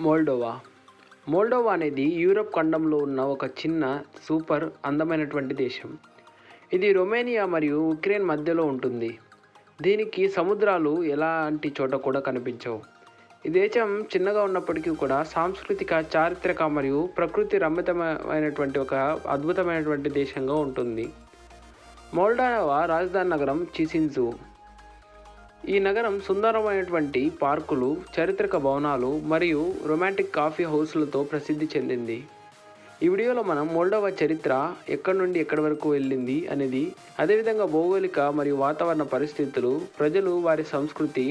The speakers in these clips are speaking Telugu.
మోల్డోవా. మోల్డోవా అనేది యూరప్ ఖండంలో ఉన్న ఒక చిన్న సూపర్ అందమైనటువంటి దేశం. ఇది రొమేనియా మరియు ఉక్రెయిన్ మధ్యలో ఉంటుంది. దీనికి సముద్రాలు ఎలాంటి చోట కూడా కనిపించవు. ఈ దేశం చిన్నగా ఉన్నప్పటికీ కూడా సాంస్కృతిక చారిత్రక మరియు ప్రకృతి రమ్యతమైనటువంటి ఒక అద్భుతమైనటువంటి దేశంగా ఉంటుంది. మోల్డోవా రాజధాని నగరం చిసిన్జు ఈ నగరం సుందరమైనటువంటి పార్కులు చారిత్రక భవనాలు మరియు రొమాంటిక్ కాఫీ హౌస్లతో ప్రసిద్ధి చెందింది. ఈ వీడియోలో మనం మోల్డోవా చరిత్ర ఎక్కడి నుండి ఎక్కడి వరకు వెళ్ళింది అనేది అదేవిధంగా భౌగోళిక మరియు వాతావరణ పరిస్థితులు ప్రజలు వారి సంస్కృతి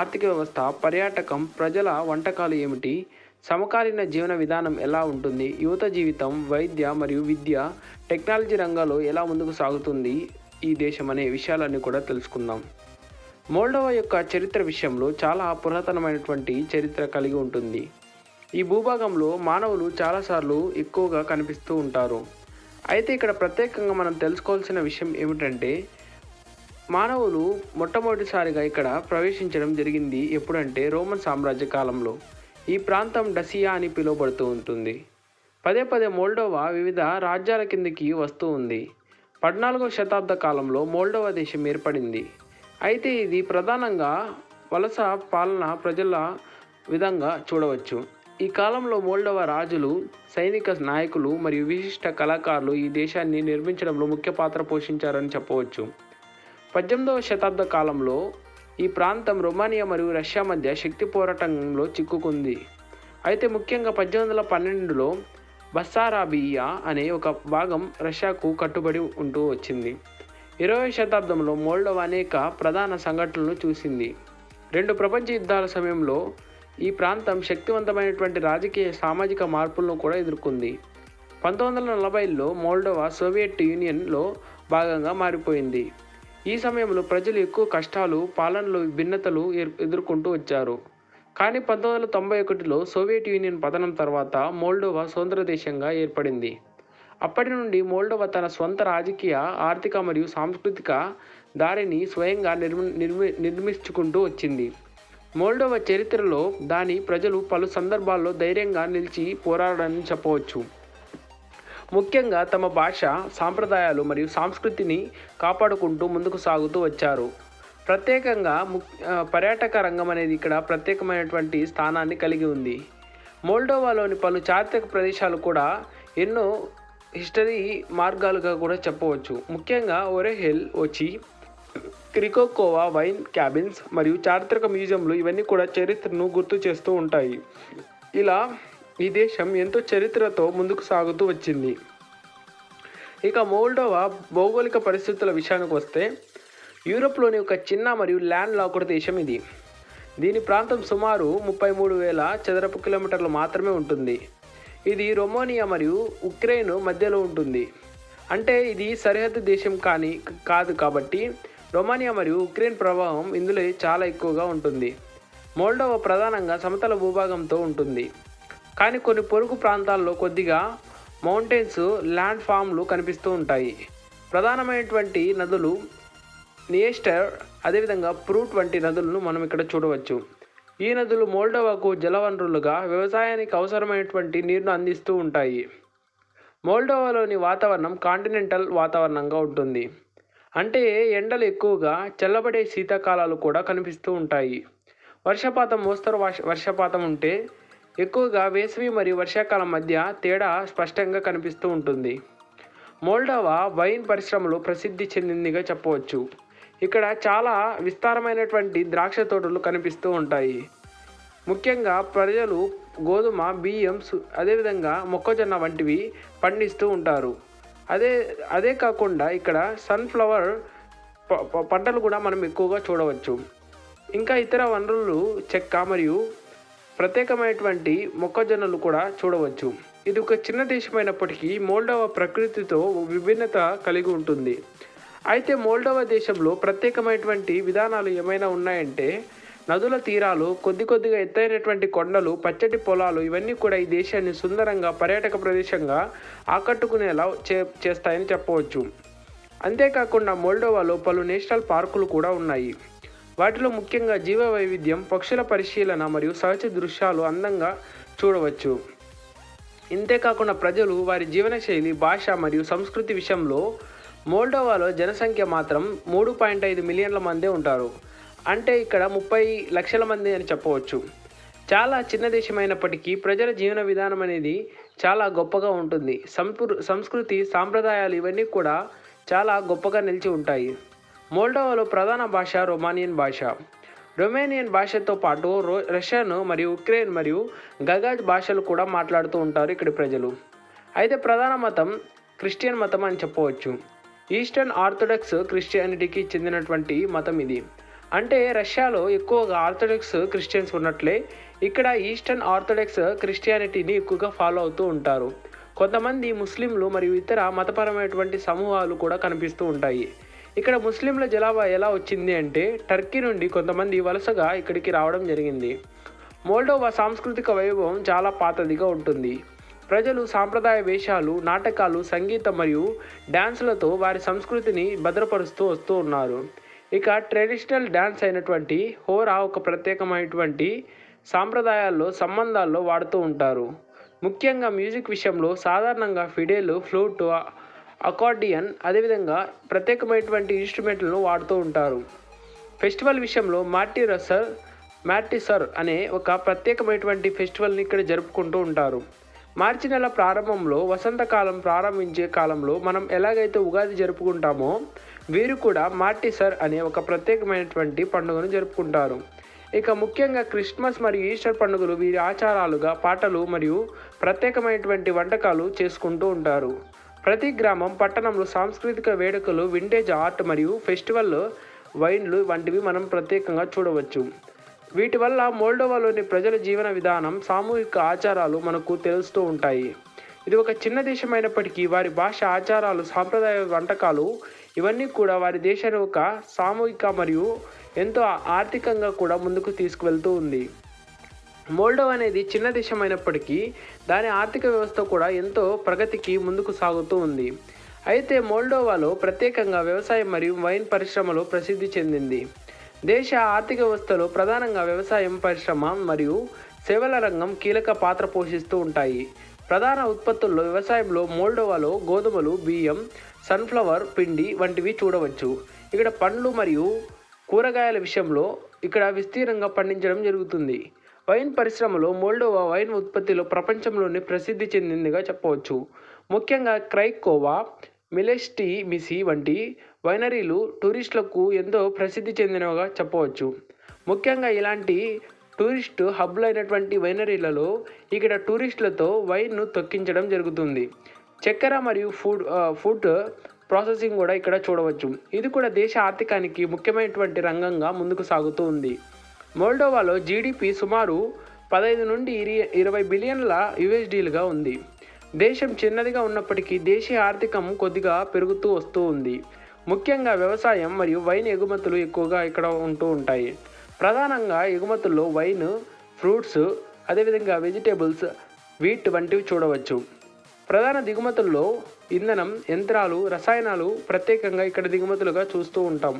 ఆర్థిక వ్యవస్థ పర్యాటకం ప్రజల వంటకాలు ఏమిటి సమకాలీన జీవన విధానం ఎలా ఉంటుంది యువత జీవితం వైద్య మరియు విద్య టెక్నాలజీ రంగాల్లో ఎలా ముందుకు సాగుతుంది ఈ దేశం అనే విషయాలన్నీ కూడా తెలుసుకుందాం. మోల్డోవా యొక్క చరిత్ర విషయంలో చాలా పురాతనమైనటువంటి చరిత్ర కలిగి ఉంటుంది. ఈ భూభాగంలో మానవులు చాలాసార్లు ఎక్కువగా కనిపిస్తూ ఉంటారు. అయితే ఇక్కడ ప్రత్యేకంగా మనం తెలుసుకోవాల్సిన విషయం ఏమిటంటే మానవులు మొట్టమొదటిసారిగా ఇక్కడ ప్రవేశించడం జరిగింది ఎప్పుడంటే రోమన్ సామ్రాజ్య కాలంలో. ఈ ప్రాంతం డసియా అని పిలువబడుతూ ఉంటుంది. పదే పదే మోల్డోవా వివిధ రాజ్యాల కిందకి వస్తూ ఉంది. పద్నాలుగో శతాబ్ద కాలంలో మోల్డోవా దేశం ఏర్పడింది. అయితే ఇది ప్రధానంగా వలస పాలన ప్రజల విధంగా చూడవచ్చు. ఈ కాలంలో మోల్డవ రాజులు సైనిక నాయకులు మరియు విశిష్ట కళాకారులు ఈ దేశాన్ని నిర్మించడంలో ముఖ్య పాత్ర పోషించారని చెప్పవచ్చు. పద్దెనిమిదవ శతాబ్ద కాలంలో ఈ ప్రాంతం రొమానియా మరియు రష్యా మధ్య శక్తి పోరాటంలో చిక్కుకుంది. అయితే ముఖ్యంగా పద్దెనిమిది వందల పన్నెండులో బస్సారాబియా అనే ఒక భాగం రష్యాకు కట్టుబడి ఉంటూ వచ్చింది. ఇరవై శతాబ్దంలో మోల్డోవా అనేక ప్రధాన సంఘటనలు చూసింది. రెండు ప్రపంచ యుద్ధాల సమయంలో ఈ ప్రాంతం శక్తివంతమైనటువంటి రాజకీయ సామాజిక మార్పులను కూడా ఎదుర్కొంది. పంతొమ్మిది వందల నలభైలో మోల్డోవా సోవియట్ యూనియన్లో భాగంగా మారిపోయింది. ఈ సమయంలో ప్రజలు ఎక్కువ కష్టాలు పాలనలో భిన్నతలు ఎదుర్కొంటూ వచ్చారు. కానీ పంతొమ్మిది వందల తొంభై ఒకటిలో సోవియట్ యూనియన్ పతనం తర్వాత మోల్డోవా స్వతంత్ర దేశంగా ఏర్పడింది. అప్పటి నుండి మోల్డోవా తన స్వంత రాజకీయ ఆర్థిక మరియు సాంస్కృతిక దారిని స్వయంగా నిర్మి నిర్మి నిర్మించుకుంటూ వచ్చింది. మోల్డోవా చరిత్రలో దాని ప్రజలు పలు సందర్భాల్లో ధైర్యంగా నిలిచి పోరాడని చెప్పవచ్చు. ముఖ్యంగా తమ భాష సాంప్రదాయాలు మరియు సంస్కృతిని కాపాడుకుంటూ ముందుకు సాగుతూ వచ్చారు. ప్రత్యేకంగా పర్యాటక రంగం అనేది ఇక్కడ ప్రత్యేకమైనటువంటి స్థానాన్ని కలిగి ఉంది. మోల్డోవాలోని పలు చారిత్రక ప్రదేశాలు కూడా ఎన్నో హిస్టరీ మార్గాలుగా కూడా చెప్పవచ్చు. ముఖ్యంగా ఒరెహెల్ వచ్చి క్రికోకోవా వైన్ క్యాబిన్స్ మరియు చారిత్రక మ్యూజియంలు ఇవన్నీ కూడా చరిత్రను గుర్తు చేస్తూ ఉంటాయి. ఇలా ఈ దేశం ఎంతో చరిత్రతో ముందుకు సాగుతూ వచ్చింది. ఇక మోల్డోవా భౌగోళిక పరిస్థితుల విషయానికి వస్తే యూరోప్లోని ఒక చిన్న మరియు ల్యాండ్ లాక్డ్ దేశం ఇది. దీని ప్రాంతం సుమారు ముప్పై మూడు వేల చదరపు కిలోమీటర్లు మాత్రమే ఉంటుంది. ఇది రొమోనియా మరియు ఉక్రెయిన్ మధ్యలో ఉంటుంది. అంటే ఇది సరిహద్దు దేశం కానీ కాదు కాబట్టి రొమానియా మరియు ఉక్రెయిన్ ప్రభావం ఇందులో చాలా ఎక్కువగా ఉంటుంది. మోల్డోవా ప్రధానంగా సమతల భూభాగంతో ఉంటుంది. కానీ కొన్ని పొరుగు ప్రాంతాల్లో కొద్దిగా మౌంటైన్స్ ల్యాండ్ ఫామ్లు కనిపిస్తూ ఉంటాయి. ప్రధానమైనటువంటి నదులు నియేస్టర్ అదేవిధంగా ప్రూట్ వంటి నదులను మనం ఇక్కడ చూడవచ్చు. ఈ నదులు మోల్డోవాకు జలవనరులుగా వ్యవసాయానికి అవసరమైనటువంటి నీరును అందిస్తూ ఉంటాయి. మోల్డోవాలోని వాతావరణం కాంటినెంటల్ వాతావరణంగా ఉంటుంది. అంటే ఎండలు ఎక్కువగా చల్లబడే శీతాకాలాలు కూడా కనిపిస్తూ ఉంటాయి. వర్షపాతం మోస్తరు వర్ష వర్షపాతం ఉంటే ఎక్కువగా వేసవి మరియు వర్షాకాలం మధ్య తేడా స్పష్టంగా కనిపిస్తూ ఉంటుంది. మోల్డోవా వైన్ పరిశ్రమలు ప్రసిద్ధి చెందిందిగా చెప్పవచ్చు. ఇక్కడ చాలా విస్తారమైనటువంటి ద్రాక్ష తోటలు కనిపిస్తూ ఉంటాయి. ముఖ్యంగా ప్రజలు గోధుమ బియ్యం సు- అదేవిధంగా మొక్కజొన్న వంటివి పండిస్తూ ఉంటారు. అదే అదే కాకుండా ఇక్కడ సన్ఫ్లవర్ ప- పంటలు కూడా మనం ఎక్కువగా చూడవచ్చు. ఇంకా ఇతర వనరులు చెక్క మరియు ప్రత్యేకమైనటువంటి మొక్కజొన్నలు కూడా చూడవచ్చు. ఇది ఒక చిన్న దేశమైనప్పటికీ మోల్డోవా ప్రకృతితో విభిన్నత కలిగి ఉంటుంది. అయితే మోల్డోవా దేశంలో ప్రత్యేకమైనటువంటి విధానాలు ఏమైనా ఉన్నాయంటే నదుల తీరాలు కొద్ది కొద్దిగా ఎత్తైనటువంటి కొండలు పచ్చటి పొలాలు ఇవన్నీ కూడా ఈ దేశాన్ని సుందరంగా పర్యాటక ప్రదేశంగా ఆకట్టుకునేలా చే చేస్తాయని చెప్పవచ్చు. అంతేకాకుండా మోల్డోవాలో పలు నేషనల్ పార్కులు కూడా ఉన్నాయి. వాటిలో ముఖ్యంగా జీవ వైవిధ్యం పక్షుల పరిశీలన మరియు సహజ దృశ్యాలు అందంగా చూడవచ్చు. ఇంతేకాకుండా ప్రజలు వారి జీవనశైలి భాష మరియు సంస్కృతి విషయంలో మోల్డోవాలో జనసంఖ్య మాత్రం మూడు పాయింట్ ఐదు మిలియన్ల మందే ఉంటారు. అంటే ఇక్కడ ముప్పై లక్షల మంది అని చెప్పవచ్చు. చాలా చిన్న దేశమైనప్పటికీ ప్రజల జీవన విధానం అనేది చాలా గొప్పగా ఉంటుంది. సంపృ సంస్కృతి సాంప్రదాయాలు ఇవన్నీ కూడా చాలా గొప్పగా నిలిచి ఉంటాయి. మోల్డోవాలో ప్రధాన భాష రొమానియన్ భాష. రొమేనియన్ భాషతో పాటు రో రష్యన్ మరియు ఉక్రెయిన్ మరియు గగాజ్ భాషలు కూడా మాట్లాడుతూ ఉంటారు ఇక్కడి ప్రజలు. అయితే ప్రధాన మతం క్రిస్టియన్ మతం అని చెప్పవచ్చు. ఈస్టర్న్ ఆర్థడాక్స్ క్రిస్టియానిటీకి చెందినటువంటి మతం ఇది. అంటే రష్యాలో ఎక్కువగా ఆర్థడాక్స్ క్రిస్టియన్స్ ఉన్నట్లే ఇక్కడ ఈస్టర్న్ ఆర్థడాక్స్ క్రిస్టియానిటీని ఎక్కువగా ఫాలో అవుతూ ఉంటారు. కొంతమంది ముస్లింలు మరియు ఇతర మతపరమైనటువంటి సమూహాలు కూడా కనిపిస్తూ ఉంటాయి. ఇక్కడ ముస్లింల జలాభా ఎలా వచ్చింది అంటే టర్కీ నుండి కొంతమంది వలసగా ఇక్కడికి రావడం జరిగింది. మోల్డోవా సాంస్కృతిక వైభవం చాలా పాతదిగా ఉంటుంది. ప్రజలు సాంప్రదాయ వేషాలు నాటకాలు సంగీతం మరియు డ్యాన్సులతో వారి సంస్కృతిని భద్రపరుస్తూ వస్తూ ఉన్నారు. ఇక ట్రెడిషనల్ డ్యాన్స్ అయినటువంటి హోరా ఒక ప్రత్యేకమైనటువంటి సాంప్రదాయాల్లో సంబంధాల్లో వాడుతూ ఉంటారు. ముఖ్యంగా మ్యూజిక్ విషయంలో సాధారణంగా ఫిడేలు ఫ్లూట్ అకార్డియన్ అదేవిధంగా ప్రత్యేకమైనటువంటి ఇన్స్ట్రుమెంట్లను వాడుతూ ఉంటారు. ఫెస్టివల్ విషయంలో మార్టీ రసర్ మార్టిసర్ అనే ఒక ప్రత్యేకమైనటువంటి ఫెస్టివల్ని ఇక్కడ జరుపుకుంటూ ఉంటారు. మార్చి నెల ప్రారంభంలో వసంతకాలం ప్రారంభించే కాలంలో మనం ఎలాగైతే ఉగాది జరుపుకుంటామో వీరు కూడా మార్టిసర్ అనే ఒక ప్రత్యేకమైనటువంటి పండుగను జరుపుకుంటారు. ఇక ముఖ్యంగా క్రిస్మస్ మరియు ఈస్టర్ పండుగలు వీరి ఆచారాలుగా పాటలు మరియు ప్రత్యేకమైనటువంటి వంటకాలు చేసుకుంటూ ఉంటారు. ప్రతి గ్రామం పట్టణంలో సాంస్కృతిక వేడుకలు వింటేజ్ ఆర్ట్ మరియు ఫెస్టివల్ వైన్లు వంటివి మనం ప్రత్యేకంగా చూడవచ్చు. వీటి వల్ల మోల్డోవాలోని ప్రజల జీవన విధానం సామూహిక ఆచారాలు మనకు తెలుస్తూ ఉంటాయి. ఇది ఒక చిన్న దేశమైనప్పటికీ వారి భాష ఆచారాలు సాంప్రదాయ వంటకాలు ఇవన్నీ కూడా వారి దేశాన్ని ఒక సామూహిక మరియు ఎంతో ఆర్థికంగా కూడా ముందుకు తీసుకువెళ్తూ ఉంది. మోల్డోవా అనేది చిన్న దేశం అయినప్పటికీ దాని ఆర్థిక వ్యవస్థ కూడా ఎంతో ప్రగతికి ముందుకు సాగుతూ ఉంది. అయితే మోల్డోవాలో ప్రత్యేకంగా వ్యవసాయం మరియు వైన్ పరిశ్రమలో ప్రసిద్ధి చెందింది. దేశ ఆర్థిక వ్యవస్థలో ప్రధానంగా వ్యవసాయం పరిశ్రమ మరియు సేవల రంగం కీలక పాత్ర పోషిస్తూ ఉంటాయి. ప్రధాన ఉత్పత్తుల్లో వ్యవసాయంలో మోల్డోవాలో గోధుమలు బియ్యం సన్ఫ్లవర్ పిండి వంటివి చూడవచ్చు. ఇక్కడ పండ్లు మరియు కూరగాయల విషయంలో ఇక్కడ విస్తీర్ణంగా పండించడం జరుగుతుంది. వైన్ పరిశ్రమలో మోల్డోవా వైన్ ఉత్పత్తిలో ప్రపంచంలోనే ప్రసిద్ధి చెందిందిగా చెప్పవచ్చు. ముఖ్యంగా క్రైకోవా మిలెస్టి మిసి వంటి వైనరీలు టూరిస్టులకు ఎంతో ప్రసిద్ధి చెందినవిగా చెప్పవచ్చు. ముఖ్యంగా ఇలాంటి టూరిస్ట్ హబ్లైనటువంటి వైనరీలలో ఇక్కడ టూరిస్టులతో వైన్ను తొక్కించడం జరుగుతుంది. చక్కెర మరియు ఫుడ్ ఫుడ్ ప్రాసెసింగ్ కూడా ఇక్కడ చూడవచ్చు. ఇది కూడా దేశ ఆర్థికానికి ముఖ్యమైనటువంటి రంగంగా ముందుకు సాగుతూ ఉంది. మోల్డోవాలో జీడిపి సుమారు పదహైదు నుండి ఇరవై బిలియన్ల యుఎస్డీలుగా ఉంది. దేశం చిన్నదిగా ఉన్నప్పటికీ దేశీయ ఆర్థికం కొద్దిగా పెరుగుతూ వస్తూ ఉంది. ముఖ్యంగా వ్యవసాయం మరియు వైన్ ఎగుమతులు ఎక్కువగా ఇక్కడ ఉంటూ ఉంటాయి. ప్రధానంగా ఎగుమతుల్లో వైన్ ఫ్రూట్స్ అదేవిధంగా వెజిటేబుల్స్ వీట్ వంటివి చూడవచ్చు. ప్రధాన దిగుమతుల్లో ఇంధనం యంత్రాలు రసాయనాలు ప్రత్యేకంగా ఇక్కడ దిగుమతులుగా చూస్తూ ఉంటాం.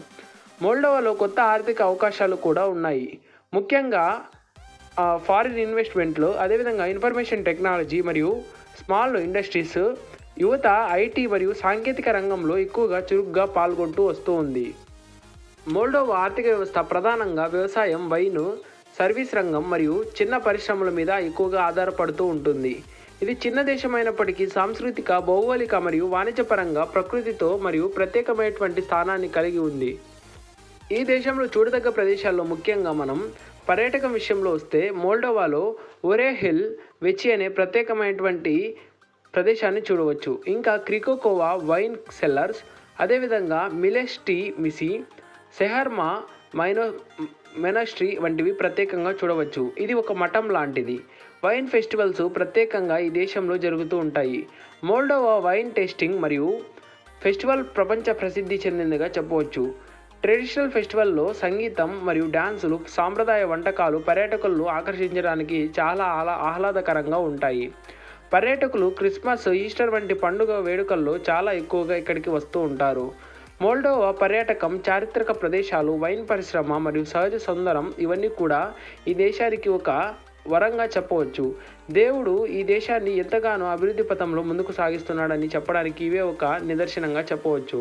మోల్డోవాలో కొత్త ఆర్థిక అవకాశాలు కూడా ఉన్నాయి. ముఖ్యంగా ఫారిన్ ఇన్వెస్ట్మెంట్లు అదేవిధంగా ఇన్ఫర్మేషన్ టెక్నాలజీ మరియు స్మాల్ ఇండస్ట్రీస్ యువత ఐటీ మరియు సాంకేతిక రంగంలో ఎక్కువగా చురుగ్గా పాల్గొంటూ వస్తూ ఉంది. మోల్డోవా ఆర్థిక వ్యవస్థ ప్రధానంగా వ్యవసాయం వైన్ సర్వీస్ రంగం మరియు చిన్న పరిశ్రమల మీద ఎక్కువగా ఆధారపడుతూ ఉంటుంది. ఇది చిన్న దేశమైనప్పటికీ సాంస్కృతిక భౌగోళిక మరియు వాణిజ్యపరంగా ప్రకృతితో మరియు ప్రత్యేకమైనటువంటి స్థానాన్ని కలిగి ఉంది. ఈ దేశంలో చూడదగ్గ ప్రదేశాల్లో ముఖ్యంగా మనం పర్యాటకం విషయంలో వస్తే మోల్డోవాలో ఒరే హిల్ వెచి అనే ప్రత్యేకమైనటువంటి ప్రదేశాన్ని చూడవచ్చు. ఇంకా క్రికోకోవా వైన్ సెల్లర్స్ అదేవిధంగా మిలెస్టీ మిసి సెహర్మా మైనో మెనస్ట్రీ వంటివి ప్రత్యేకంగా చూడవచ్చు. ఇది ఒక మఠం లాంటిది. వైన్ ఫెస్టివల్స్ ప్రత్యేకంగా ఈ దేశంలో జరుగుతూ ఉంటాయి. మోల్డోవా వైన్ టేస్టింగ్ మరియు ఫెస్టివల్ ప్రపంచ ప్రసిద్ధి చెందిందిగా చెప్పవచ్చు. ట్రెడిషనల్ ఫెస్టివల్లో సంగీతం మరియు డాన్సులు సాంప్రదాయ వంటకాలు పర్యాటకులను ఆకర్షించడానికి చాలా ఆహ్లా ఆహ్లాదకరంగా ఉంటాయి. పర్యాటకులు క్రిస్మస్ ఈస్టర్ వంటి పండుగ వేడుకల్లో చాలా ఎక్కువగా ఇక్కడికి వస్తూ ఉంటారు. మోల్డోవా పర్యాటకం చారిత్రక ప్రదేశాలు వైన్ పరిశ్రమ మరియు సహజ సుందరం ఇవన్నీ కూడా ఈ దేశానికి ఒక వరంగా చెప్పవచ్చు. దేవుడు ఈ దేశాన్ని ఎంతగానో అభివృద్ధి పథంలో ముందుకు సాగిస్తున్నాడని చెప్పడానికి ఇవే ఒక నిదర్శనంగా చెప్పవచ్చు.